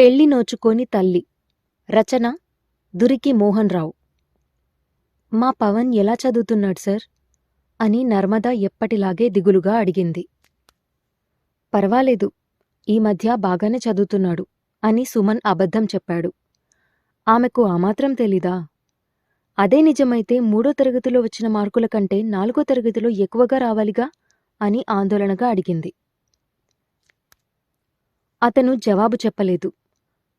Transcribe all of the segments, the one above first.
పెళ్ళి నోచుకోని తల్లి. రచన దురికి మోహన్ రావు మా పవన్ ఎలా చదువుతున్నాడు సార్? అని నర్మద ఎప్పటిలాగే దిగులుగా అడిగింది. పర్వాలేదు ఈ మధ్య బాగానే చదువుతున్నాడు అని సుమన్ అబద్ధం చెప్పాడు. ఆమెకు ఆ మాత్రం తెలీదా? అదే నిజమైతే మూడో తరగతిలో వచ్చిన మార్కుల కంటే నాలుగో తరగతిలో ఎక్కువగా రావాలిగా? అని ఆందోళనగా అడిగింది. అతను జవాబు చెప్పలేదు.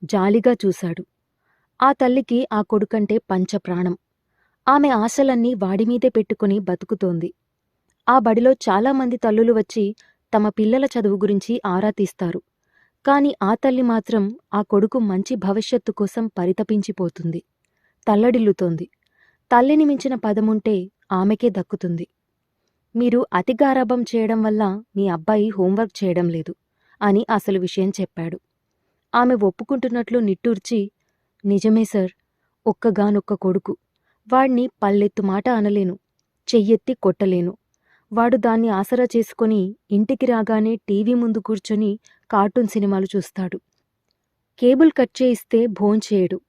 జాలిగా చూశాడు. ఆ తల్లికి ఆ కొడుకంటే పంచప్రాణం. ఆమె ఆశలన్నీ వాడిమీదే పెట్టుకుని బతుకుతోంది. ఆ బడిలో చాలామంది తల్లులు వచ్చి తమ పిల్లల చదువు గురించి ఆరా తీస్తారు. కాని ఆ తల్లి మాత్రం ఆ కొడుకు మంచి భవిష్యత్తు కోసం పరితపించిపోతుంది. తల్లడిల్లుతోంది. తల్లిని మించిన పదముంటే ఆమెకే దక్కుతుంది. మీరు అతిగారాభం చేయడం వల్ల మీ అబ్బాయి హోంవర్క్ చేయడం లేదు అని అసలు విషయం చెప్పాడు. ఆమె ఒప్పుకుంటున్నట్లు నిట్టూర్చి నిజమే సార్ ఒక్కగానొక్క కొడుకు. వాణ్ణి పల్లెత్తు మాట అనలేను చెయ్యెత్తి కొట్టలేను. వాడు దాన్ని ఆసరా చేసుకుని ఇంటికి రాగానే టీవీ ముందు కూర్చొని కార్టూన్ సినిమాలు చూస్తాడు. కేబుల్ కట్ చేయిస్తే భోంచేయడు.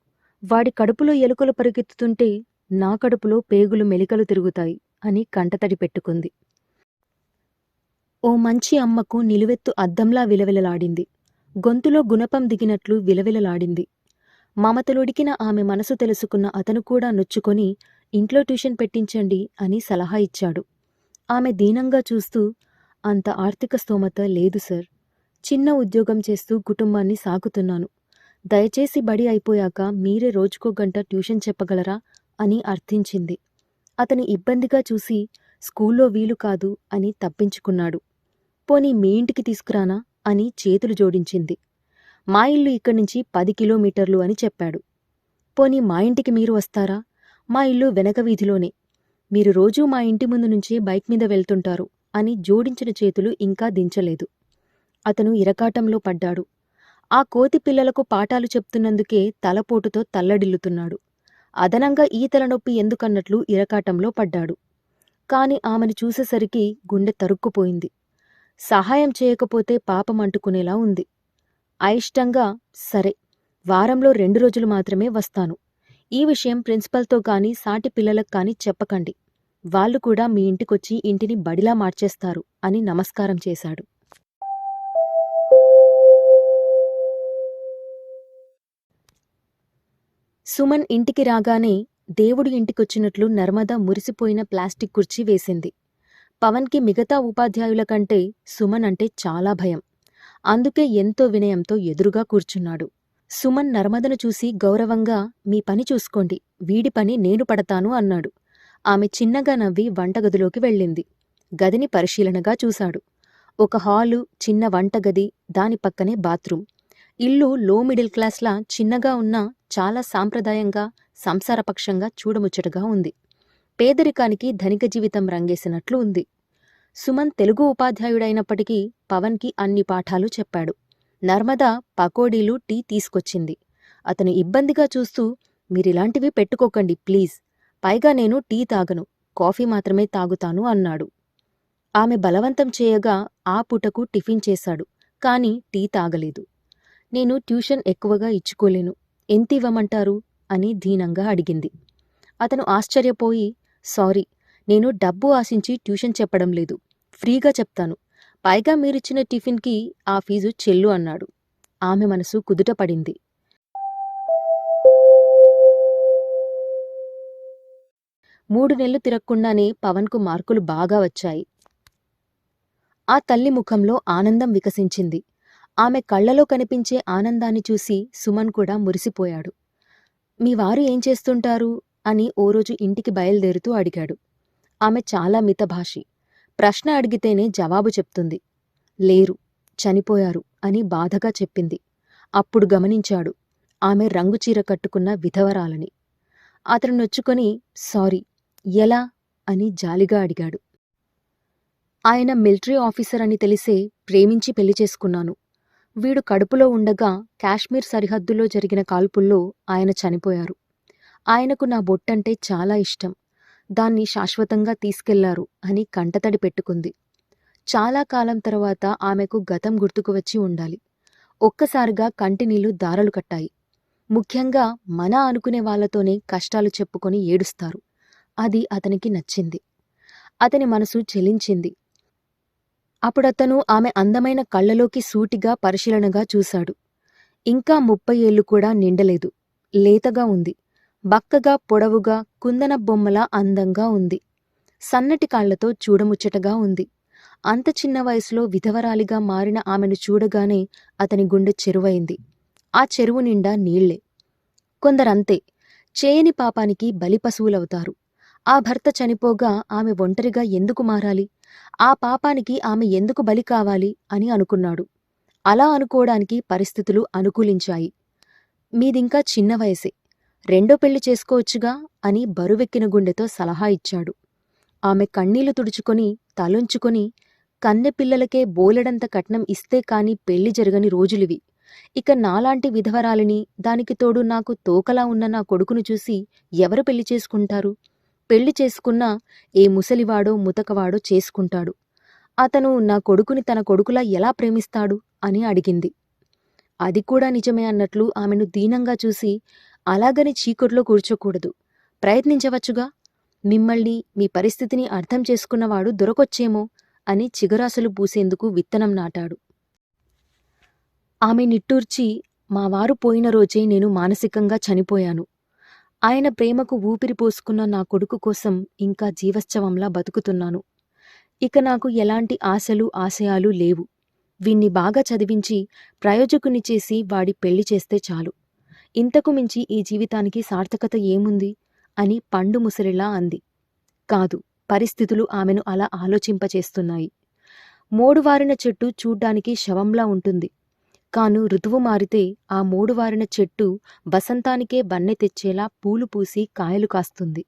వాడి కడుపులో ఎలుకలు పరిగెత్తుతుంటే నా కడుపులో పేగులు మెలికలు తిరుగుతాయి అని కంటతడి పెట్టుకుంది. ఓ మంచి అమ్మకు నిలువెత్తు అద్దంలా విలవిలలాడింది. గొంతులో గుణపం దిగినట్లు విలవిలలాడింది. మమతలుడికిన ఆమె మనసు తెలుసుకున్న అతను కూడా నొచ్చుకొని ఇంట్లో ట్యూషన్ పెట్టించండి అని సలహా ఇచ్చాడు. ఆమె దీనంగా చూస్తూ అంత ఆర్థిక స్తోమత లేదు సార్. చిన్న ఉద్యోగం చేస్తూ కుటుంబాన్ని సాగుతున్నాను దయచేసి బడి అయిపోయాక మీరే రోజుకో గంట ట్యూషన్ చెప్పగలరా? అని అర్థించింది. అతని ఇబ్బందిగా చూసి స్కూల్లో వీలు కాదు అని తప్పించుకున్నాడు. పోనీ మీ ఇంటికి తీసుకురానా? అని చేతులు జోడించింది. మా ఇల్లు ఇక్కడి నుంచి పది కిలోమీటర్లు అని చెప్పాడు. పోనీ మా ఇంటికి మీరు వస్తారా? మా ఇల్లు వెనక వీధిలోనే. మీరు రోజూ మా ఇంటి ముందు నుంచి బైక్ మీద వెళ్తుంటారు అని జోడించిన చేతులు ఇంకా దించలేదు. అతను ఇరకాటంలో పడ్డాడు. ఆ కోతి పిల్లలకు పాఠాలు చెప్తున్నందుకే తలపోటుతో తల్లడిల్లుతున్నాడు. అదనంగా ఈ తలనొప్పి ఎందుకన్నట్లు ఇరకాటంలో పడ్డాడు. కాని ఆమెను చూసేసరికి గుండె తరుక్కుపోయింది. సహాయం చేయకపోతే పాపం అంటుకునేలా ఉంది. అయిష్టంగా సరే వారంలో రెండు రోజులు మాత్రమే వస్తాను. ఈ విషయం ప్రిన్సిపల్తో కానీ సాటి పిల్లలకు కానీ చెప్పకండి. వాళ్ళు కూడా మీ ఇంటికొచ్చి ఇంటిని బడిలా మార్చేస్తారు అని నమస్కారం చేశాడు. సుమన్ ఇంటికి రాగానే దేవుడు ఇంటికొచ్చినట్లు నర్మద మురిసిపోయిన ప్లాస్టిక్ కుర్చీ వేసింది. పవన్కి మిగతా ఉపాధ్యాయుల కంటే సుమన్ అంటే చాలా భయం. అందుకే ఎంతో వినయంతో ఎదురుగా కూర్చున్నాడు. సుమన్ నర్మదను చూసి గౌరవంగా మీ పని చూసుకోండి వీడి పని నేను పడతాను అన్నాడు. ఆమె చిన్నగా నవ్వి వంటగదిలోకి వెళ్ళింది. గదిని పరిశీలనగా చూశాడు. ఒక హాలు చిన్న వంటగది దాని పక్కనే బాత్రూం ఇల్లు లో మిడిల్ క్లాస్లా చిన్నగా ఉన్నా చాలా సాంప్రదాయంగా సంసారపక్షంగా చూడముచ్చటగా ఉంది. పేదరికానికి ధనిక జీవితం రంగేసినట్లు ఉంది. సుమన్ తెలుగు ఉపాధ్యాయుడైనప్పటికీ పవన్కి అన్ని పాఠాలు చెప్పాడు. నర్మద పకోడీలు టీ తీసుకొచ్చింది. అతను ఇబ్బందిగా చూస్తూ మీరిలాంటివి పెట్టుకోకండి ప్లీజ్. పైగా నేను టీ తాగను. కాఫీ మాత్రమే తాగుతాను అన్నాడు. ఆమె బలవంతం చేయగా ఆ పూటకు టిఫిన్ చేశాడు కాని టీ తాగలేదు. నేను ట్యూషన్ ఎక్కువగా ఇచ్చుకోలేను. ఎంత ఇవ్వమంటారు అని దీనంగా అడిగింది. అతను ఆశ్చర్యపోయి సారీ నేను డబ్బు ఆశించి ట్యూషన్ చెప్పడం లేదు. ఫ్రీగా చెప్తాను. పైగా మీరిచ్చిన టిఫిన్కి ఆ ఫీజు చెల్లు అన్నాడు. ఆమె మనసు కుదుట పడింది. మూడు నెలలు తిరగకుండానే పవన్కు మార్కులు బాగా వచ్చాయి. ఆ తల్లి ముఖంలో ఆనందం వికసించింది. ఆమె కళ్ళలో కనిపించే ఆనందాన్ని చూసి సుమన్ కూడా మురిసిపోయాడు. మీ వారు ఏం చేస్తుంటారు? అని ఓ రోజు ఇంటికి బయలుదేరుతూ అడిగాడు. ఆమె చాలా మితభాషి. ప్రశ్న అడిగితేనే జవాబు చెప్తుంది. లేరు చనిపోయారు అని బాధగా చెప్పింది. అప్పుడు గమనించాడు ఆమె రంగుచీర కట్టుకున్న విధవరాలని. అతను నొచ్చుకొని సారీ ఎలా అని జాలిగా అడిగాడు. ఆయన మిలిటరీ ఆఫీసర్ అని తెలిసే ప్రేమించి పెళ్ళి చేసుకున్నాను. వీడు కడుపులో ఉండగా కాశ్మీర్ సరిహద్దులో జరిగిన కాల్పుల్లో ఆయన చనిపోయారు. ఆయనకు నా బొట్టంటే చాలా ఇష్టం. దాన్ని శాశ్వతంగా తీసుకెళ్ళారు అని కంటతడి పెట్టుకుంది. చాలా కాలం తర్వాత ఆమెకు గతం గుర్తుకు వచ్చి ఉండాలి. ఒక్కసారిగా కంటినీళ్ళు దారలు కట్టాయి. ముఖ్యంగా మన అనుకునే వాళ్ళతోనే కష్టాలు చెప్పుకొని ఏడుస్తారు. అది అతనికి నచ్చింది. అతని మనసు చెలించింది. అప్పుడతను ఆమె అందమైన కళ్ళలోకి సూటిగా పరిశీలనగా చూశాడు. ఇంకా ముప్పై ఏళ్ళు కూడా నిండలేదు. లేతగా ఉంది. బక్కగా పొడవుగా కుందన బొమ్మలా అందంగా ఉంది. సన్నటి కాళ్ళతో చూడముచ్చటగా ఉంది. అంత చిన్న వయసులో విధవరాలిగా మారిన ఆమెను చూడగానే అతని గుండె చెరువైంది. ఆ చెరువు నిండా నీళ్ళే. కొందరంతే చేయని పాపానికి బలి పశువులవుతారు. ఆ భర్త చనిపోగా ఆమె ఒంటరిగా ఎందుకు మారాలి? ఆ పాపానికి ఆమె ఎందుకు బలి కావాలి? అని అనుకున్నాడు. అలా అనుకోవడానికి పరిస్థితులు అనుకూలించాయి. మీదింకా చిన్న వయసే. రెండో పెళ్ళి చేసుకోవచ్చుగా అని బరువెక్కిన గుండెతో సలహా ఇచ్చాడు. ఆమె కన్నీళ్ళు తుడుచుకొని తలొంచుకొని కన్నెపిల్లలకే బోలెడంత కట్నం ఇస్తే కాని పెళ్ళి జరగని రోజులివి. ఇక నాలాంటి విధవరాలిని దానికి తోడు నాకు తోకలా ఉన్న నా కొడుకును చూసి ఎవరు పెళ్ళి చేసుకుంటారు? పెళ్ళి చేసుకున్నా ఏ ముసలివాడో ముతకవాడో చేసుకుంటాడు. అతను నా కొడుకుని తన కొడుకులా ఎలా ప్రేమిస్తాడు? అని అడిగింది. అది కూడా నిజమే అన్నట్లు ఆమెను దీనంగా చూసి అలాగని చీకట్లో కూర్చోకూడదు. ప్రయత్నించవచ్చుగా. మిమ్మల్ని మీ పరిస్థితిని అర్థం చేసుకున్నవాడు దొరకొచ్చేమో అని చిగురాసలు పూసేందుకు విత్తనం నాటాడు. ఆమె నిట్టూర్చి మా వారు పోయిన రోజే నేను మానసికంగా చనిపోయాను. ఆయన ప్రేమకు ఊపిరి పోసుకున్న నా కొడుకు కోసం ఇంకా జీవశ్చవంలా బతుకుతున్నాను. ఇక నాకు ఎలాంటి ఆశలు ఆశయాలు లేవు. వీణ్ణి బాగా చదివించి ప్రయోజకుని చేసి వాడి పెళ్ళి చేస్తే చాలు. ఇంతకు మించి ఈ జీవితానికి సార్థకత ఏముంది? అని పండు ముసలిలా అంది. కాదు పరిస్థితులు ఆమెను అలా ఆలోచింపచేస్తున్నాయి. మోడువారిన చెట్టు చూడ్డానికి శవంలా ఉంటుంది. కాను ఋతువు మారితే ఆ మోడువారిన చెట్టు వసంతానికే బన్నె తెచ్చేలా పూలు పూసి కాయలు కాస్తుంది.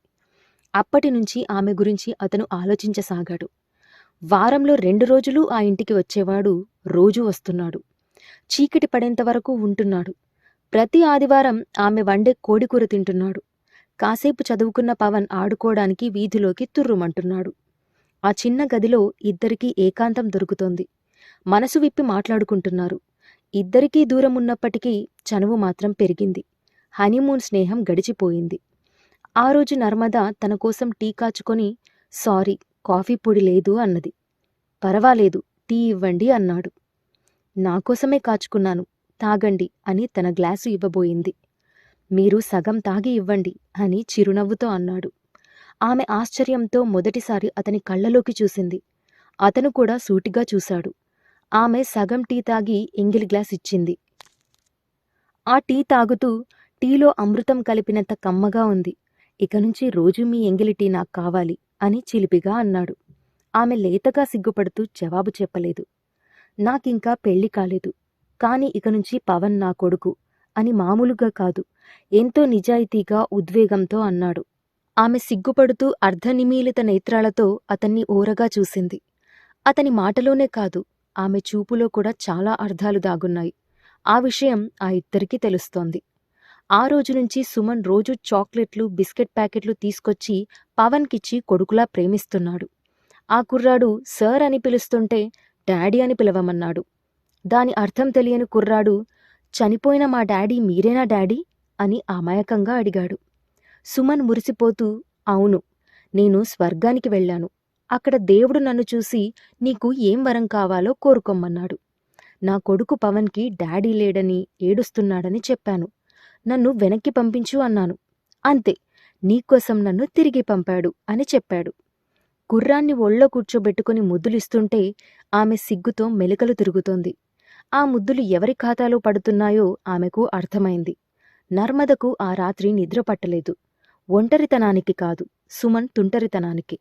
అప్పటినుంచి ఆమె గురించి అతను ఆలోచించసాగాడు. వారంలో రెండు రోజులు ఆ ఇంటికి వచ్చేవాడు రోజూ వస్తున్నాడు. చీకటి పడేంతవరకు ఉంటున్నాడు. ప్రతి ఆదివారం ఆమె వండే కోడికూర తింటున్నాడు. కాసేపు చదువుకున్న పవన్ ఆడుకోవడానికి వీధిలోకి తుర్రుమంటున్నాడు. ఆ చిన్న గదిలో ఇద్దరికీ ఏకాంతం దొరుకుతోంది. మనసు విప్పి మాట్లాడుకుంటున్నారు. ఇద్దరికీ దూరం ఉన్నప్పటికీ చనువు మాత్రం పెరిగింది. హనీమూన్ స్నేహం గడిచిపోయింది. ఆ రోజు నర్మద తన కోసం టీ కాచుకొని సారీ కాఫీ పొడి లేదు అన్నది. పర్వాలేదు టీ ఇవ్వండి అన్నాడు. నా కోసమే కాచుకున్నాను తాగండి అని తన గ్లాసు ఇవ్వబోయింది. మీరు సగం తాగి ఇవ్వండి అని చిరునవ్వుతో అన్నాడు. ఆమె ఆశ్చర్యంతో మొదటిసారి అతని కళ్ళలోకి చూసింది. అతను కూడా సూటిగా చూశాడు. ఆమె సగం టీ తాగి ఎంగిలి గ్లాస్ ఇచ్చింది. ఆ టీ తాగుతూ టీలో అమృతం కలిపినంత కమ్మగా ఉంది. ఇక నుంచి రోజు మీ ఎంగిలి టీ నాకు కావాలి అని చిలిపిగా అన్నాడు. ఆమె లేతగా సిగ్గుపడుతూ జవాబు చెప్పలేదు. నాకింకా పెళ్ళి కాలేదు. కాని ఇక నుంచి పవన్ నా కొడుకు అని మామూలుగా కాదు. ఎంతో నిజాయితీగా ఉద్వేగంతో అన్నాడు. ఆమె సిగ్గుపడుతూ అర్ధనిమీలిత నేత్రాలతో అతన్ని ఓరగా చూసింది. అతని మాటలోనే కాదు ఆమె చూపులో కూడా చాలా అర్థాలు దాగున్నాయి. ఆ విషయం ఆ ఇద్దరికీ తెలుస్తోంది. ఆ రోజు నుంచి సుమన్ రోజు చాక్లెట్లు బిస్కెట్ ప్యాకెట్లు తీసుకొచ్చి పవన్కిచ్చి కొడుకులా ప్రేమిస్తున్నాడు. ఆ కుర్రాడు సర్ అని పిలుస్తుంటే డాడీ అని పిలవమన్నాడు. దాని అర్థం తెలియని కుర్రాడు చనిపోయిన మా డాడీ మీరేనా డాడీ అని అమాయకంగా అడిగాడు. సుమన్ మురిసిపోతూ అవును నేను స్వర్గానికి వెళ్ళాను. అక్కడ దేవుడు నన్ను చూసి నీకు ఏం వరం కావాలో కోరుకోమన్నాడు. నా కొడుకు పవన్కి డాడీ లేడని ఏడుస్తున్నాడని చెప్పాను. నన్ను వెనక్కి పంపించు అన్నాను. అంతే నీకోసం నన్ను తిరిగి పంపాడు అని చెప్పాడు. గుర్రాన్ని ఒళ్ళో కూర్చోబెట్టుకుని ముద్దులిస్తుంటే ఆమె సిగ్గుతో మెలికలు తిరుగుతోంది. ఆ ముద్దులు ఎవరి ఖాతాలో పడుతున్నాయో ఆమెకు అర్థమైంది. నర్మదకు ఆ రాత్రి నిద్ర పట్టలేదు. ఒంటరితనానికి కాదు సుమన్ తుంటరితనానికి.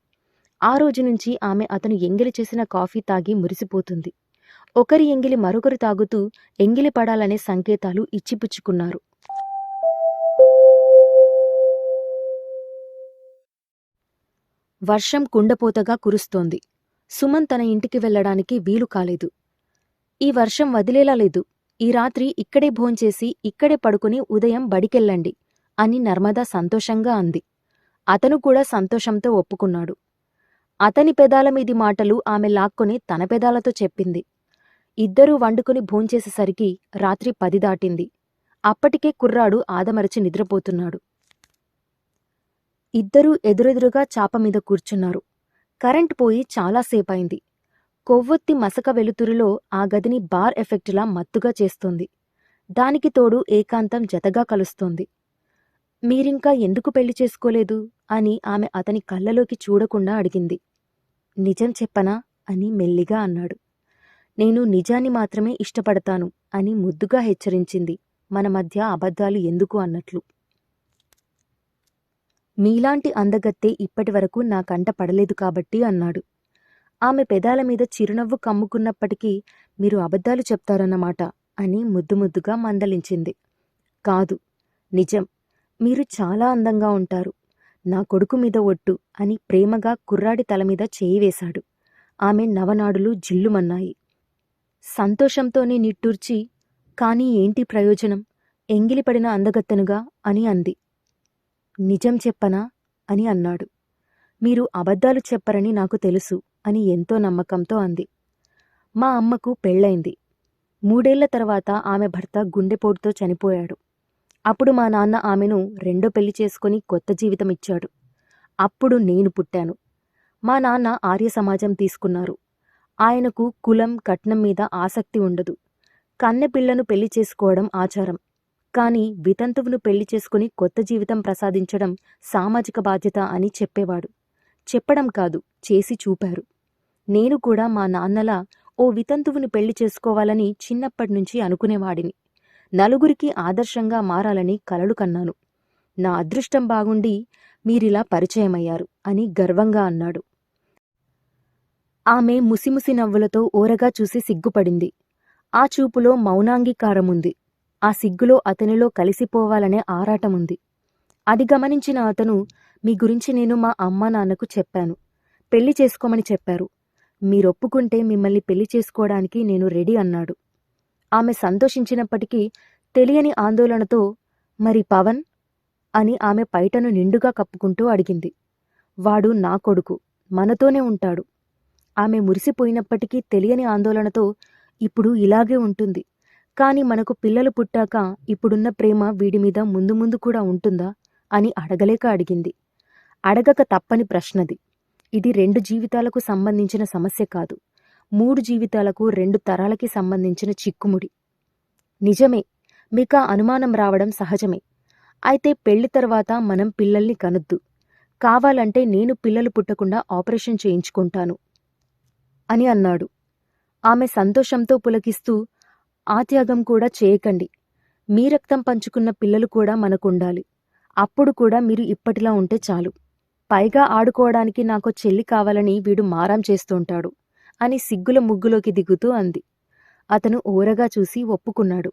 ఆ రోజు నుంచి ఆమె అతను ఎంగిలి చేసిన కాఫీ తాగి మురిసిపోతుంది. ఒకరి ఎంగిలి మరొకరు తాగుతూ ఎంగిలి పడాలనే సంకేతాలు ఇచ్చిపుచ్చుకున్నారు. వర్షం కుండపోతగా కురుస్తోంది. సుమన్ తన ఇంటికి వెళ్ళడానికి వీలు కాలేదు. ఈ వర్షం వదిలేలా లేదు. ఈ రాత్రి ఇక్కడే భోంచేసి ఇక్కడే పడుకుని ఉదయం బడికెళ్ళండి అని నర్మదా సంతోషంగా అంది. అతను కూడా సంతోషంతో ఒప్పుకున్నాడు. అతని పెదాల మీది మాటలు ఆమె లాక్కొని తన పెదాలతో చెప్పింది. ఇద్దరూ వండుకుని భోంచేసేసరికి రాత్రి పది దాటింది. అప్పటికే కుర్రాడు ఆదమరచి నిద్రపోతున్నాడు. ఇద్దరూ ఎదురెదురుగా చాప మీద కూర్చున్నారు. కరెంట్ పోయి చాలాసేపైంది కొవ్వొత్తి మసక వెలుతురులో ఆ గదిని బార్ ఎఫెక్టులా మత్తుగా చేస్తుంది. దానికి తోడు ఏకాంతం జతగా కలుస్తోంది. మీరింకా ఎందుకు పెళ్ళి చేసుకోలేదు? అని ఆమె అతని కళ్ళలోకి చూడకుండా అడిగింది. నిజం చెప్పనా? అని మెల్లిగా అన్నాడు. నేను నిజాన్ని మాత్రమే ఇష్టపడతాను అని ముద్దుగా హెచ్చరించింది. మన మధ్య అబద్ధాలు ఎందుకు? అన్నట్లు. మీలాంటి అందగత్తె ఇప్పటివరకు నా కంట పడలేదు కాబట్టి అన్నాడు. ఆమె పెదాల మీద చిరునవ్వు కమ్ముకున్నప్పటికీ మీరు అబద్ధాలు చెప్తారన్నమాట అని ముద్దు ముద్దుగా మందలించింది. కాదు నిజం. మీరు చాలా అందంగా ఉంటారు. నా కొడుకు మీద ఒట్టు అని ప్రేమగా కుర్రాడి తల మీద చేయి వేశాడు. ఆమె నవనాడులు జిల్లుమన్నాయి. సంతోషంతోనే నిట్టూర్చి కానీ ఏంటి ప్రయోజనం? ఎంగిలిపడిన అందగత్తెనుగా? అని అంది. నిజం చెప్పనా? అని అన్నాడు. మీరు అబద్ధాలు చెప్పరని నాకు తెలుసు. అని ఎంతో నమ్మకంతో అంది. మా అమ్మకు పెళ్ళైంది మూడేళ్ళ తర్వాత ఆమె భర్త గుండెపోటుతో చనిపోయాడు. అప్పుడు మా నాన్న ఆమెను రెండో పెళ్ళి చేసుకుని కొత్త జీవితం ఇచ్చాడు. అప్పుడు నేను పుట్టాను. మా నాన్న ఆర్య సమాజం తీసుకున్నారు. ఆయనకు కులం కట్నం మీద ఆసక్తి ఉండదు. కన్నెపిల్లను పెళ్ళి చేసుకోవడం ఆచారం. కానీ వితంతువును పెళ్ళి చేసుకుని కొత్త జీవితం ప్రసాదించడం సామాజిక బాధ్యత అని చెప్పేవాడు. చెప్పడం కాదు చేసి చూపారు. నేను కూడా మా నాన్నలా ఓ వితంతువుని పెళ్ళి చేసుకోవాలని చిన్నప్పటినుంచి అనుకునేవాడిని. నలుగురికి ఆదర్శంగా మారాలని కలలు కన్నాను. నా అదృష్టం బాగుండి మీరిలా పరిచయమయ్యారు అని గర్వంగా అన్నాడు. ఆమె ముసిముసి నవ్వులతో ఓరగా చూసి సిగ్గుపడింది. ఆ చూపులో మౌనాంగీకారముంది. ఆ సిగ్గులో అతనిలో కలిసిపోవాలనే ఆరాటముంది. అది గమనించిన అతను మీ గురించి నేను మా అమ్మా నాన్నకు చెప్పాను. పెళ్ళి చేసుకోమని చెప్పారు. మీరొప్పుకుంటే మిమ్మల్ని పెళ్ళి చేసుకోవడానికి నేను రెడీ అన్నాడు. ఆమె సంతోషించినప్పటికీ తెలియని ఆందోళనతో మరి పవన్ అని ఆమె పైటను నిండుగా కప్పుకుంటూ అడిగింది. వాడు నా కొడుకు మనతోనే ఉంటాడు. ఆమె మురిసిపోయినప్పటికీ తెలియని ఆందోళనతో ఇప్పుడు ఇలాగే ఉంటుంది. కాని మనకు పిల్లలు పుట్టాక ఇప్పుడున్న ప్రేమ వీడి మీద ముందు ముందు కూడా ఉంటుందా అని అడగలేక అడిగింది. అడగక తప్పని ప్రశ్నది. ఇది రెండు జీవితాలకు సంబంధించిన సమస్య కాదు. మూడు జీవితాలకు రెండు తరాలకి సంబంధించిన చిక్కుముడి. నిజమే మీకా అనుమానం రావడం సహజమే. అయితే పెళ్ళి తర్వాత మనం పిల్లల్ని కనొద్దు. కావాలంటే నేను పిల్లలు పుట్టకుండా ఆపరేషన్ చేయించుకుంటాను అని అన్నాడు. ఆమె సంతోషంతో పులకిస్తూ ఆ త్యాగం కూడా చేయకండి. మీ రక్తం పంచుకున్న పిల్లలు కూడా మనకుండాలి అప్పుడు కూడా మీరు ఇప్పటిలా ఉంటే చాలు. పైగా ఆడుకోవడానికి నాకు చెల్లి కావాలని వీడు మారం చేస్తుంటాడు అని సిగ్గుల ముగ్గులోకి దిగుతూ అంది. అతను ఓరగా చూసి ఒప్పుకున్నాడు.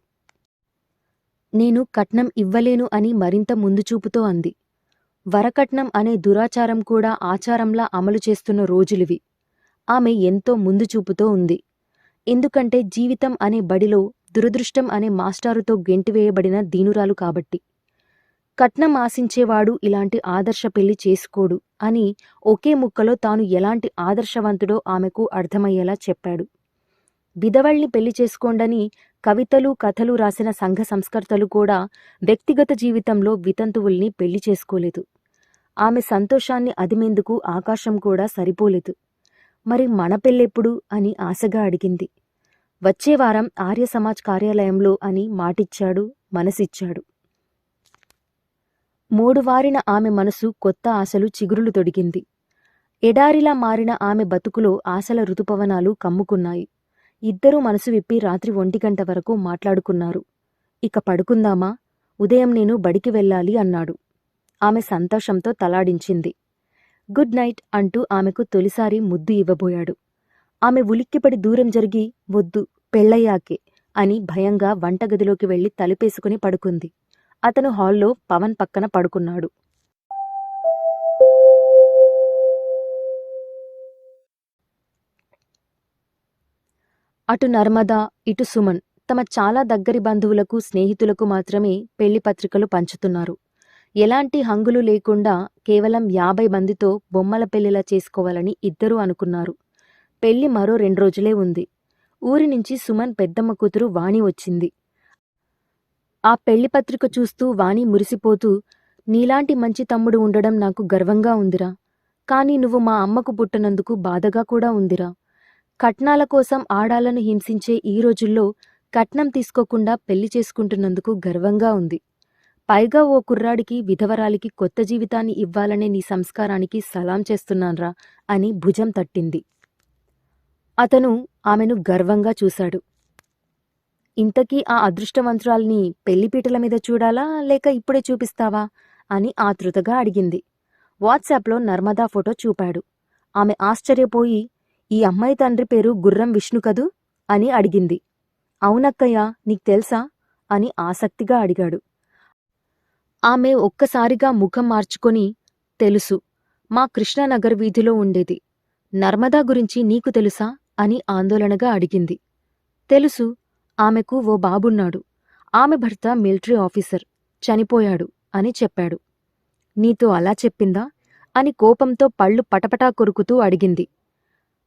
నేను కట్నం ఇవ్వలేను అని మరింత ముందుచూపుతో అంది. వరకట్నం అనే దురాచారం కూడా ఆచారంలా అమలు చేస్తున్న రోజులివి. ఆమె ఎంతో ముందుచూపుతో ఉంది. ఎందుకంటే జీవితం అనే బడిలో దురదృష్టం అనే మాస్టారుతో గెంటివేయబడిన దీనురాలు కాబట్టి. కట్నం ఆశించేవాడు ఇలాంటి ఆదర్శ పెళ్ళి చేసుకోడు అని ఒకే ముక్కలో తాను ఎలాంటి ఆదర్శవంతుడో ఆమెకు అర్థమయ్యేలా చెప్పాడు. విధవల్ని పెళ్ళి చేసుకోండని కవితలు కథలు రాసిన సంఘ సంస్కర్తలు కూడా వ్యక్తిగత జీవితంలో వితంతువుల్ని పెళ్ళి చేసుకోలేదు. ఆమె సంతోషాన్ని అదిమేందుకు ఆకాశం కూడా సరిపోలేదు. మరి మన పెళ్ళెప్పుడు? అని ఆశగా అడిగింది. వచ్చే వారం ఆర్య సమాజ్ కార్యాలయంలో అని మాటిచ్చాడు మనసిచ్చాడు. మూడువారిన ఆమె మనసు కొత్త ఆశలు చిగురులు తొడిగింది. ఎడారిలా మారిన ఆమె బతుకులో ఆశల ఋతుపవనాలు కమ్ముకున్నాయి. ఇద్దరూ మనసు విప్పి రాత్రి ఒంటిగంట వరకు మాట్లాడుకున్నారు. ఇక పడుకుందామా? ఉదయం నేను బడికి వెళ్ళాలి అన్నాడు. ఆమె సంతోషంతో తలాడించింది. గుడ్ నైట్ అంటూ ఆమెకు తొలిసారి ముద్దు ఇవ్వబోయాడు. ఆమె ఉలిక్కిపడి దూరం జరిగి వద్దు పెళ్ళయ్యాకే అని భయంగా వంటగదిలోకి వెళ్ళి తలుపేసుకుని పడుకుంది. అతను హాల్లో పవన్ పక్కన పడుకున్నాడు. అటు నర్మదా ఇటు సుమన్ తమ చాలా దగ్గరి బంధువులకు స్నేహితులకు మాత్రమే పెళ్ళి పత్రికలు పంచుతున్నారు. ఎలాంటి హంగులు లేకుండా కేవలం యాభై మందితో బొమ్మల పెళ్ళిలా చేసుకోవాలని ఇద్దరూ అనుకున్నారు. పెళ్ళి మరో రెండు రోజులే ఉంది. ఊరి నుంచి సుమన్ పెద్దమ్మ కూతురు వాణి వచ్చింది. ఆ పెళ్ళిపత్రిక చూస్తూ వాణి మురిసిపోతూ నీలాంటి మంచి తమ్ముడు ఉండడం నాకు గర్వంగా ఉందిరా. కాని నువ్వు మా అమ్మకు పుట్టనందుకు బాధగా కూడా ఉందిరా. కట్నాల కోసం ఆడాలను హింసించే ఈ రోజుల్లో కట్నం తీసుకోకుండా పెళ్ళి చేసుకుంటున్నందుకు గర్వంగా ఉంది. పైగా ఓ కుర్రాడికి విధవరాలికి కొత్త జీవితాన్ని ఇవ్వాలనే నీ సంస్కారానికి సలాం చేస్తున్నాన్రా అని భుజం తట్టింది. అతను ఆమెను గర్వంగా చూశాడు. ఇంతకీ ఆ అదృష్టవంతురాల్ని పెళ్ళిపీటల మీద చూడాలా లేక ఇప్పుడే చూపిస్తావా అని ఆతృతగా అడిగింది. వాట్సాప్లో నర్మదా ఫోటో చూపాడు. ఆమె ఆశ్చర్యపోయి ఈ అమ్మాయి తండ్రి పేరు గుర్రం విష్ణు కదూ? అని అడిగింది. అవునక్కయ్య నీకు తెలుసా? అని ఆసక్తిగా అడిగాడు. ఆమె ఒక్కసారిగా ముఖం మార్చుకొని తెలుసు మా కృష్ణానగర్ వీధిలో ఉండేది. నర్మదా గురించి నీకు తెలుసా? అని ఆందోళనగా అడిగింది. తెలుసు ఆమెకు ఓ బాబున్నాడు. ఆమె భర్త మిలిటరీ ఆఫీసర్. చనిపోయాడు అని చెప్పాడు. నీతో అలా చెప్పిందా? అని కోపంతో పళ్ళు పటపటా కొరుకుతూ అడిగింది.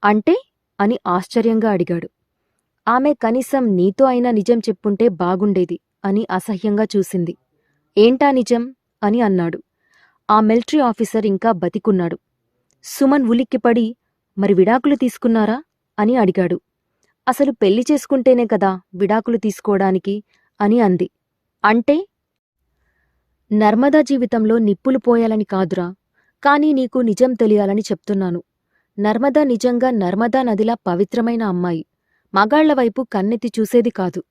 అంటే? అని ఆశ్చర్యంగా అడిగాడు. ఆమె కనీసం నీతో అయినా నిజం చెప్పుంటే బాగుండేది అని అసహ్యంగా చూసింది. ఏంటా నిజం? అని అన్నాడు. ఆ మిలిటరీ ఆఫీసర్ ఇంకా బతికున్నాడు. సుమన్ ఉలిక్కిపడి మరి విడాకులు తీసుకున్నారా? అని అడిగాడు. అసలు పెళ్ళి చేసుకుంటేనే కదా విడాకులు తీసుకోవడానికి అని అంది. అంటే? నర్మదా జీవితంలో నిప్పులు పోయాలని కాదురా కానీ నీకు నిజం తెలియాలని చెప్తున్నాను. నర్మదా నిజంగా నర్మదా నదిలా పవిత్రమైన అమ్మాయి. మగాళ్ళ వైపు కన్నెత్తి చూసేది కాదు.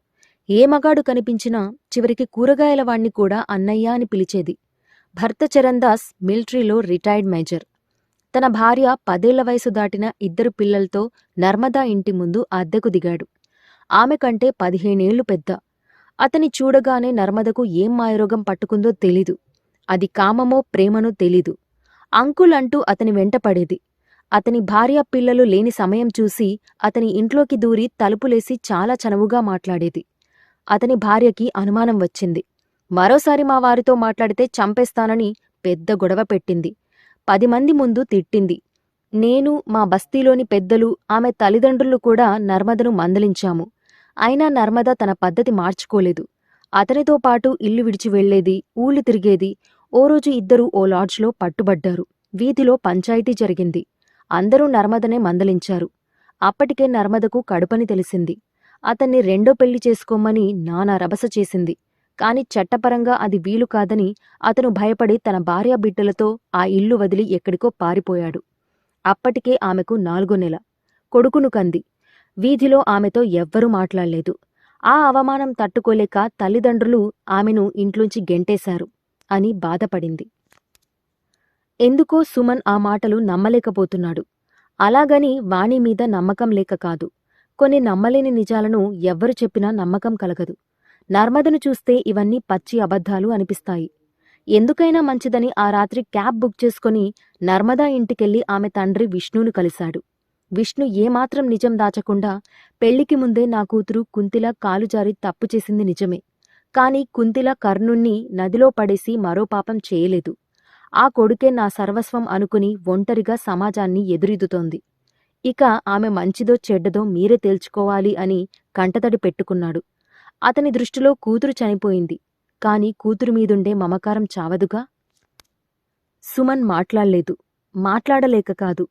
ఏ మగాడు కనిపించినా చివరికి కూరగాయల వాణ్ణి కూడా అన్నయ్య అని పిలిచేది. భర్త చరణ్దాస్ మిలిటరీలో రిటైర్డ్ మేజర్. తన భార్య పదేళ్ళ వయసు దాటిన ఇద్దరు పిల్లలతో నర్మదా ఇంటి ముందు అద్దెకు దిగాడు. ఆమె కంటే పదిహేనేళ్ళు పెద్ద. అతని చూడగానే నర్మదకు ఏం మాయరోగం పట్టుకుందో తెలీదు. అది కామమో ప్రేమనో తెలీదు. అంకుల్ అంటూ అతని వెంటపడేది అతని భార్య పిల్లలు లేని సమయం చూసి అతని ఇంట్లోకి దూరి తలుపులేసి చాలా చనువుగా మాట్లాడేది. అతని భార్యకి అనుమానం వచ్చింది. మరోసారి మా వారితో మాట్లాడితే చంపేస్తానని పెద్ద గొడవ పెట్టింది. పది మంది ముందు తిట్టింది. నేను మా బస్తీలోని పెద్దలు ఆమె తల్లిదండ్రులు కూడా నర్మదను మందలించాము. అయినా నర్మద తన పద్ధతి మార్చుకోలేదు. అతనితో పాటు ఇల్లు విడిచి వెళ్ళేది ఊళ్ళు తిరిగేది ఓ రోజు ఇద్దరూ ఓ లాడ్జ్లో పట్టుబడ్డారు. వీధిలో పంచాయతీ జరిగింది. అందరూ నర్మదనే మందలించారు. అప్పటికే నర్మదకు కడుపని తెలిసింది. అతన్ని రెండో పెళ్ళి చేసుకోమని నానా రభస చేసింది. కాని చట్టపరంగా అది వీలు కాదని అతను భయపడి తన భార్యా బిడ్డలతో ఆ ఇల్లు వదిలి ఎక్కడికో పారిపోయాడు. అప్పటికే ఆమెకు నాలుగో నెల. కొడుకును కంది. వీధిలో ఆమెతో ఎవ్వరూ మాట్లాడలేదు. ఆ అవమానం తట్టుకోలేక తల్లిదండ్రులు ఆమెను ఇంట్లోంచి గెంటేశారు అని బాధపడింది. ఎందుకో సుమన్ ఆ మాటలు నమ్మలేకపోతున్నాడు. అలాగని వాణి మీద నమ్మకం లేక కాదు. కొన్ని నమ్మలేని నిజాలను ఎవ్వరు చెప్పినా నమ్మకం కలగదు. నర్మదను చూస్తే ఇవన్నీ పచ్చి అబద్ధాలు అనిపిస్తాయి. ఎందుకైనా మంచిదని ఆ రాత్రి క్యాబ్ బుక్ చేసుకుని నర్మదా ఇంటికెళ్ళి ఆమె తండ్రి విష్ణును కలిశాడు. విష్ణు ఏమాత్రం నిజం దాచకుండా పెళ్ళికి ముందే నా కూతురు కుంతిల కాలుజారి తప్పు చేసింది నిజమే. కాని కుంతిల కర్ణుణ్ణి నదిలో పడేసి మరో పాపం చేయలేదు. ఆ కొడుకే నా సర్వస్వం అనుకుని ఒంటరిగా సమాజాన్ని ఎదురిద్దుతోంది ఇక ఆమె మంచిదో చెడ్డదో మీరే తేల్చుకోవాలి అని కంటతడి పెట్టుకున్నాడు. అతని దృష్టిలో కూతురు చనిపోయింది. కాని కూతురు మీదుండే మమకారం చావదుగా? సుమన్ మాట్లాడలేదు. మాట్లాడలేక కాదు.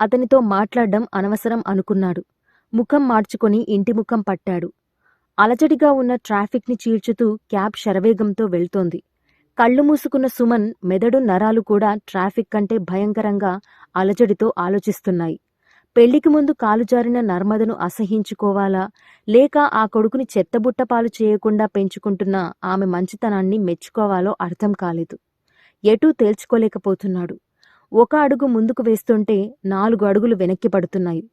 అతనితో మాట్లాడడం అనవసరం అనుకున్నాడు. ముఖం మార్చుకొని ఇంటి ముఖం పట్టాడు. అలజడిగా ఉన్న ట్రాఫిక్ని చీల్చుతూ క్యాబ్ శరవేగంతో వెళ్తోంది. కళ్ళు మూసుకున్న సుమన్ మెదడు నరాలు కూడా ట్రాఫిక్ కంటే భయంకరంగా అలజడితో ఆలోచిస్తున్నాయి. పెళ్ళికి ముందు కాలు జారిన నర్మదను అసహించుకోవాలా లేక ఆ కొడుకుని చెత్తబుట్టపాలు చేయకుండా పెంచుకుంటున్న ఆమె మంచితనాన్ని మెచ్చుకోవాలో అర్థం కాలేదు. ఎటూ తేల్చుకోలేకపోతున్నాడు. ఒక అడుగు ముందుకు వేస్తుంటే నాలుగు అడుగులు వెనక్కి పడుతున్నాయి.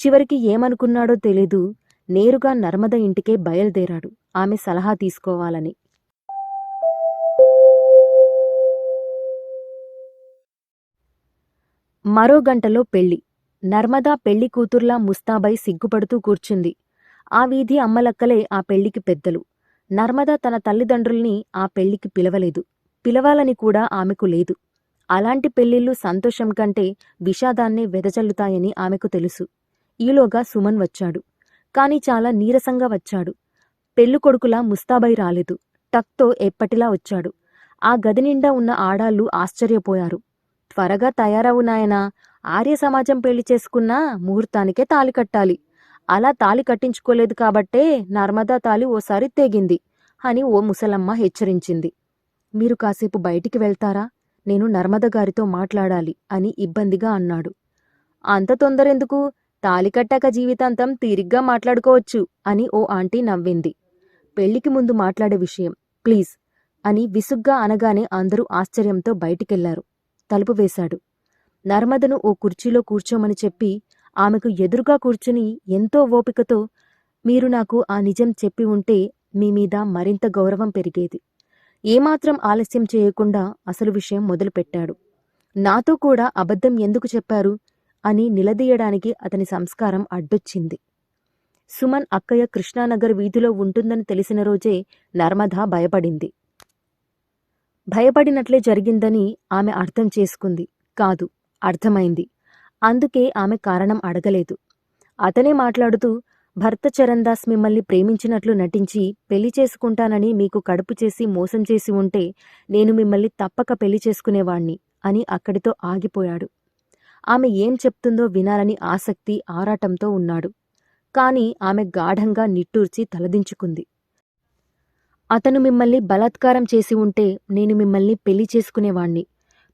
చివరికి ఏమనుకున్నాడో తెలీదు. నేరుగా నర్మద ఇంటికే బయలుదేరాడు. ఆమె సలహా తీసుకోవాలని. మరో గంటలో పెళ్ళి. నర్మదా పెళ్ళి కూతుర్లా ముస్తాబై సిగ్గుపడుతూ కూర్చుంది. ఆ వీధి అమ్మలక్కలే ఆ పెళ్ళికి పెద్దలు. నర్మద తన తల్లిదండ్రుల్ని ఆ పెళ్ళికి పిలవలేదు. పిలవాలని కూడా ఆమెకు లేదు. అలాంటి పెళ్ళిళ్ళు సంతోషం కంటే విషాదాన్నే వెదజల్లుతాయని ఆమెకు తెలుసు. ఈలోగా సుమన్ వచ్చాడు. కాని చాలా నీరసంగా వచ్చాడు. పెళ్ళికొడుకులా ముస్తాబై రాలేదు. టక్తో ఎప్పటిలా వచ్చాడు. ఆ గది నిండా ఉన్న ఆడాళ్ళు ఆశ్చర్యపోయారు. త్వరగా తయారవు నాయనా ఆర్య సమాజం పెళ్ళి చేసుకున్నా ముహూర్తానికే తాలి కట్టాలి. అలా తాలి కట్టించుకోలేదు కాబట్టే నర్మదా తాలి ఓసారి తెగింది అని ఓ ముసలమ్మ హెచ్చరించింది. మీరు కాసేపు బయటికి వెళ్తారా? నేను నర్మద గారితో మాట్లాడాలి అని ఇబ్బందిగా అన్నాడు. అంత తొందరెందుకు? తాలి కట్టాక జీవితాంతం తీరిగ్గా మాట్లాడుకోవచ్చు అని ఓ ఆంటీ నవ్వింది. పెళ్ళికి ముందు మాట్లాడే విషయం ప్లీజ్ అని విసుగ్గా అనగానే అందరూ ఆశ్చర్యంతో బయటికెళ్ళారు. తలుపు వేశాడు. నర్మదను ఓ కుర్చీలో కూర్చోమని చెప్పి ఆమెకు ఎదురుగా కూర్చుని ఎంతో ఓపికతో మీరు నాకు ఆ నిజం చెప్పి ఉంటే మీ మీద మరింత గౌరవం పెరిగేది. ఏమాత్రం ఆలస్యం చేయకుండా అసలు విషయం మొదలుపెట్టాడు. నాతో కూడా అబద్ధం ఎందుకు చెప్పారు అని నిలదీయడానికి అతని సంస్కారం అడ్డొచ్చింది. సుమన్ అక్కయ్య కృష్ణానగర్ వీధిలో ఉంటుందని తెలిసిన రోజే నర్మద భయపడింది. భయపడినట్లే జరిగిందని ఆమె అర్థం చేసుకుంది. కాదు అర్థమైంది. అందుకే ఆమె కారణం అడగలేదు. అతనే మాట్లాడుతూ భర్త చరణ్దాస్ మిమ్మల్ని ప్రేమించినట్లు నటించి పెళ్ళి చేసుకుంటానని మీకు కడుపు చేసి మోసం చేసి ఉంటే నేను మిమ్మల్ని తప్పక పెళ్ళి చేసుకునేవాణ్ణి అని అక్కడితో ఆగిపోయాడు. ఆమె ఏం చెప్తుందో వినాలని ఆసక్తి ఆరాటంతో ఉన్నాడు. కాని ఆమె గాఢంగా నిట్టూర్చి తలదించుకుంది. అతను మిమ్మల్ని బలాత్కారం చేసి ఉంటే నేను మిమ్మల్ని పెళ్ళి చేసుకునేవాణ్ణి.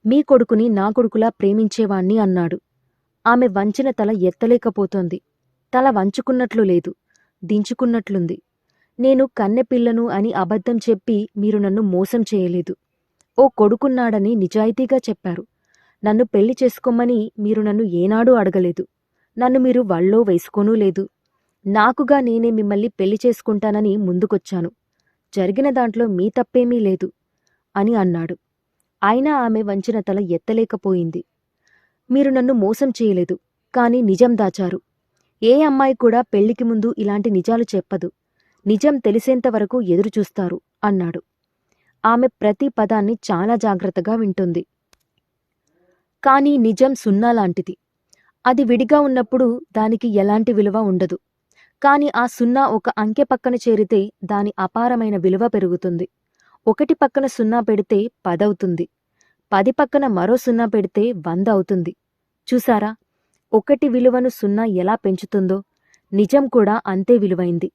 మీ కొడుకుని నా కొడుకులా ప్రేమించేవాణ్ణి అన్నాడు. ఆమె వంచిన తల ఎత్తలేకపోతోంది. తల వంచుకున్నట్లు లేదు. దించుకున్నట్లుంది. నేను కన్నెపిల్లను అని అబద్ధం చెప్పి మీరు నన్ను మోసం చేయలేదు. ఓ కొడుకున్నాడని నిజాయితీగా చెప్పారు. నన్ను పెళ్ళి చేసుకోమని మీరు నన్ను ఏనాడూ అడగలేదు. నన్ను మీరు వళ్ళో వేసుకోనూ లేదు. నాకుగా నేనే మిమ్మల్ని పెళ్ళి చేసుకుంటానని ముందుకొచ్చాను. జరిగిన దాంట్లో మీ తప్పేమీ లేదు అని అన్నాడు. అయినా ఆమె వంచిన తల ఎత్తలేకపోయింది. మీరు నన్ను మోసం చేయలేదు కాని నిజం దాచారు. ఏ అమ్మాయి కూడా పెళ్ళికి ముందు ఇలాంటి నిజాలు చెప్పదు. నిజం తెలిసేంతవరకు ఎదురుచూస్తారు అన్నాడు. ఆమె ప్రతి పదాన్ని చాలా జాగ్రత్తగా వింటుంది. కాని నిజం సున్నా లాంటిది. అది విడిగా ఉన్నప్పుడు దానికి ఎలాంటి విలువ ఉండదు. కాని ఆ సున్నా ఒక అంకె పక్కన చేరితే దాని అపారమైన విలువ పెరుగుతుంది. ఒకటి పక్కన సున్నా పెడితే పదవుతుంది. పది పక్కన మరో సున్నా పెడితే వంద అవుతుంది. చూసారా? ఒకటి విలువను సున్నా ఎలా పెంచుతుందో? నిజం కూడా అంతే విలువైంది.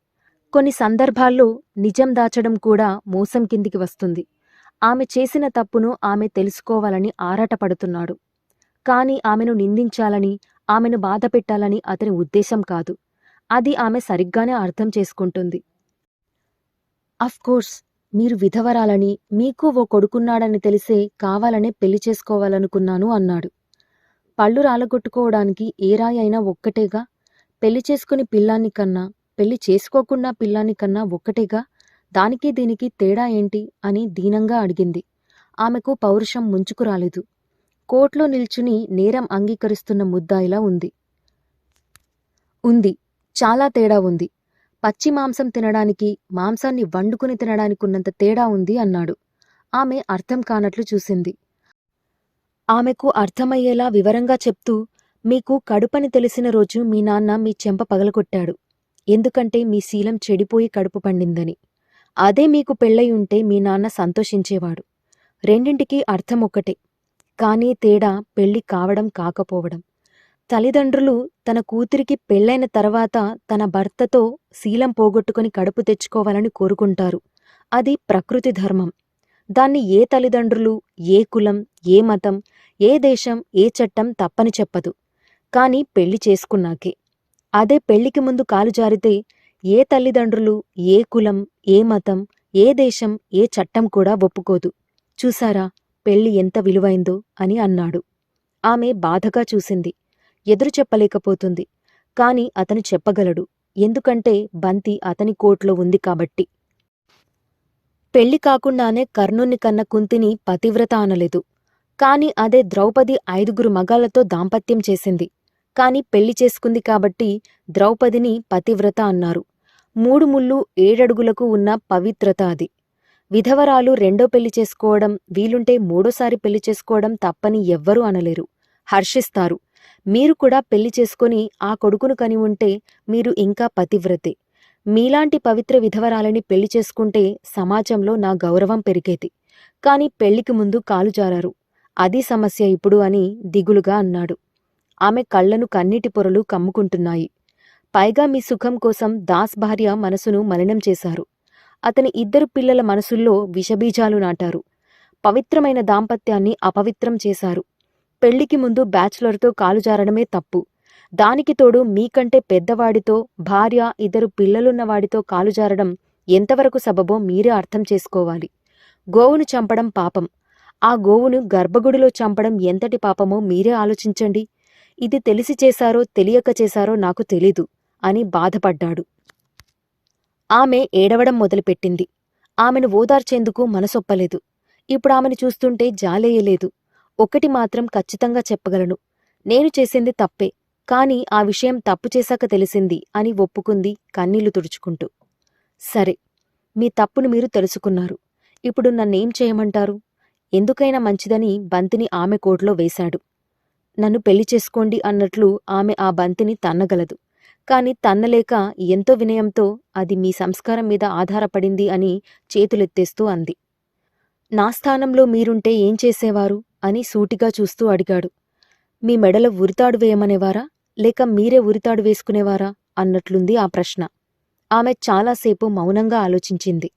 కొన్ని సందర్భాల్లో నిజం దాచడం కూడా మోసం కిందికి వస్తుంది. ఆమె చేసిన తప్పును ఆమె తెలుసుకోవాలని ఆరాటపడుతున్నాడు. కాని ఆమెను నిందించాలని ఆమెను బాధపెట్టాలని అతని ఉద్దేశం కాదు. అది ఆమె సరిగ్గానే అర్థం చేసుకుంటుంది. కోర్స్ మీరు విధవరాలని మీకు ఓ కొడుకున్నాడని తెలిసే కావాలనే పెళ్ళి చేసుకోవాలనుకున్నాను అన్నాడు. పళ్ళు రాలగొట్టుకోవడానికి ఏ రాయి అయినా ఒక్కటేగా? పెళ్ళి చేసుకుని పిల్లాన్ని కన్నా పెళ్ళి చేసుకోకుండా పిల్లాన్ని కన్నా ఒక్కటేగా? దానికి దీనికి తేడా ఏంటి? అని దీనంగా అడిగింది. ఆమెకు పౌరుషం ముంచుకు రాలేదు. కోర్టులో నిల్చుని నేరం అంగీకరిస్తున్న ముద్దాయిలా ఉంది. ఉంది. చాలా తేడా ఉంది. పచ్చి మాంసం తినడానికి మాంసాన్ని వండుకుని తినడానికి ఉన్నంత తేడా ఉంది అన్నాడు. ఆమె అర్థం కానట్లు చూసింది. ఆమెకు అర్థమయ్యేలా వివరంగా చెప్తూ మీకు కడుపని తెలిసిన రోజు మీ నాన్న మీ చెంప పగలగొట్టాడు. ఎందుకంటే మీ శీలం చెడిపోయి కడుపు పండిందని. అదే మీకు పెళ్ళై ఉంటే మీ నాన్న సంతోషించేవాడు. రెండింటికి అర్థం ఒక్కటే. కానీ తేడా పెళ్ళి కావడం కాకపోవడం. తల్లిదండ్రులు తన కూతురికి పెళ్ళైన తర్వాత తన భర్తతో శీలం పోగొట్టుకుని కడుపు తెచ్చుకోవాలని కోరుకుంటారు. అది ప్రకృతి ధర్మం. దాన్ని ఏ తల్లిదండ్రులు ఏ కులం ఏ మతం ఏ దేశం ఏ చట్టం తప్పని చెప్పదు. కాని పెళ్ళి చేసుకున్నాకే. అదే పెళ్ళికి ముందు కాలు జారితే ఏ తల్లిదండ్రులు ఏ కులం ఏ మతం ఏ దేశం ఏ చట్టం కూడా ఒప్పుకోదు. చూసారా పెళ్ళి ఎంత విలువైందో అని అన్నాడు. ఆమె బాధగా చూసింది. ఎదురు చెప్పలేకపోతుంది. కాని అతను చెప్పగలడు. ఎందుకంటే బంతి అతని కోట్లో ఉంది కాబట్టి. పెళ్ళి కాకుండానే కర్ణుణ్ణి కన్న కుంతిని పతివ్రత అనలేదు. కాని అదే ద్రౌపది ఐదుగురు మగాళ్ళతో దాంపత్యం చేసింది. కాని పెళ్ళి చేసుకుంది కాబట్టి ద్రౌపదిని పతివ్రత అన్నారు. మూడు ముళ్ళు ఏడడుగులకు ఉన్న పవిత్రత అది. విధవరాలు రెండో పెళ్ళి చేసుకోవడం వీలుంటే మూడోసారి పెళ్ళి చేసుకోవడం తప్పని ఎవ్వరూ అనలేరు. హర్షిస్తారు. మీరు కూడా పెళ్ళి చేసుకొని ఆ కొడుకును కని ఉంటే మీరు ఇంకా పతివ్రతే. మీలాంటి పవిత్ర విధవరాలని పెళ్ళి చేసుకుంటే సమాజంలో నా గౌరవం పెరిగేది. కాని పెళ్ళికి ముందు కాలు జారారు. అది సమస్య ఇప్పుడు అని దిగులుగా అన్నాడు. ఆమె కళ్ళను కన్నీటి పొరలు కమ్ముకుంటున్నాయి. పైగా మీ సుఖం కోసం దాస్ భార్య మనసును మలినం చేశారు. అతని ఇద్దరు పిల్లల మనసుల్లో విషబీజాలు నాటారు. పవిత్రమైన దాంపత్యాన్ని అపవిత్రం చేశారు. పెళ్ళికి ముందు బ్యాచులర్తో కాలు జారడమే తప్పు. దానికి తోడు మీకంటే పెద్దవాడితో భార్య ఇద్దరు పిల్లలున్నవాడితో కాలుజారడం ఎంతవరకు సబబో మీరే అర్థం చేసుకోవాలి. గోవును చంపడం పాపం. ఆ గోవును గర్భగుడిలో చంపడం ఎంతటి పాపమో మీరే ఆలోచించండి. ఇది తెలిసి చేశారో తెలియక చేశారో నాకు తెలీదు అని బాధపడ్డాడు. ఆమె ఏడవడం మొదలుపెట్టింది. ఆమెను ఓదార్చేందుకు మనసొప్పలేదు. ఇప్పుడు ఆమెను చూస్తుంటే జాలేయలేదు. ఒకటి మాత్రం ఖచ్చితంగా చెప్పగలను. నేను చేసింది తప్పే కాని ఆ విషయం తప్పు చేశాక తెలిసింది అని ఒప్పుకుంది కన్నీళ్ళు తుడుచుకుంటూ. సరే మీ తప్పును మీరు తెలుసుకున్నారు. ఇప్పుడు నన్నేం చేయమంటారు? ఎందుకైనా మంచిదని బంతిని ఆమె కోట్లో వేశాడు. నన్ను పెళ్ళి చేసుకోండి అన్నట్లు ఆమె ఆ బంతిని తన్నగలదు. కాని తన్నలేక ఎంతో వినయంతో అది మీ సంస్కారం మీద ఆధారపడింది అని చేతులెత్తేస్తూ అంది. నా స్థానంలో మీరుంటే ఏం చేసేవారు? అని సూటిగా చూస్తూ అడిగాడు. మీ మెడలో ఉరితాడు వేయమనేవారా? లేక మీరే ఉరితాడు వేసుకునేవారా? అన్నట్లుంది ఆ ప్రశ్న. ఆమె చాలాసేపు మౌనంగా ఆలోచించింది.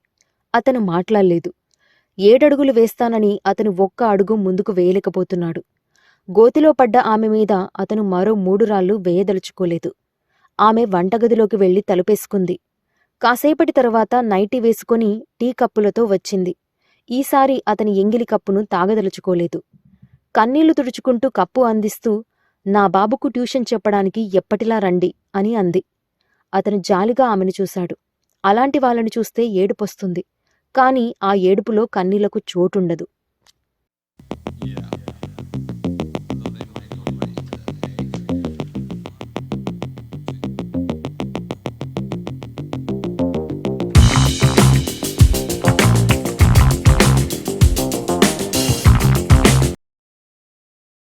అతను మాట్లాడలేదు. ఏడడుగులు వేస్తానని అతను ఒక్క అడుగు ముందుకు వేయలేకపోతున్నాడు. గోతిలో పడ్డ ఆమె మీద అతను మరో మూడు రాళ్ళు వేయదలుచుకోలేదు. ఆమె వంటగదిలోకి వెళ్ళి తలుపేసుకుంది. కాసేపటి తరువాత నైటీ వేసుకుని టీ కప్పులతో వచ్చింది. ఈసారి అతని ఎంగిలి కప్పును తాగదలుచుకోలేదు. కన్నీళ్ళు తుడుచుకుంటూ కప్పు అందిస్తూ నా బాబుకు ట్యూషన్ చెప్పడానికి ఎప్పటిలా రండి అని అంది. అతను జాలిగా ఆమెను చూశాడు. అలాంటి వాళ్ళని చూస్తే ఏడుపొస్తుంది. కాని ఆ ఏడుపులో కన్నీళ్ళకు చోటుండదు.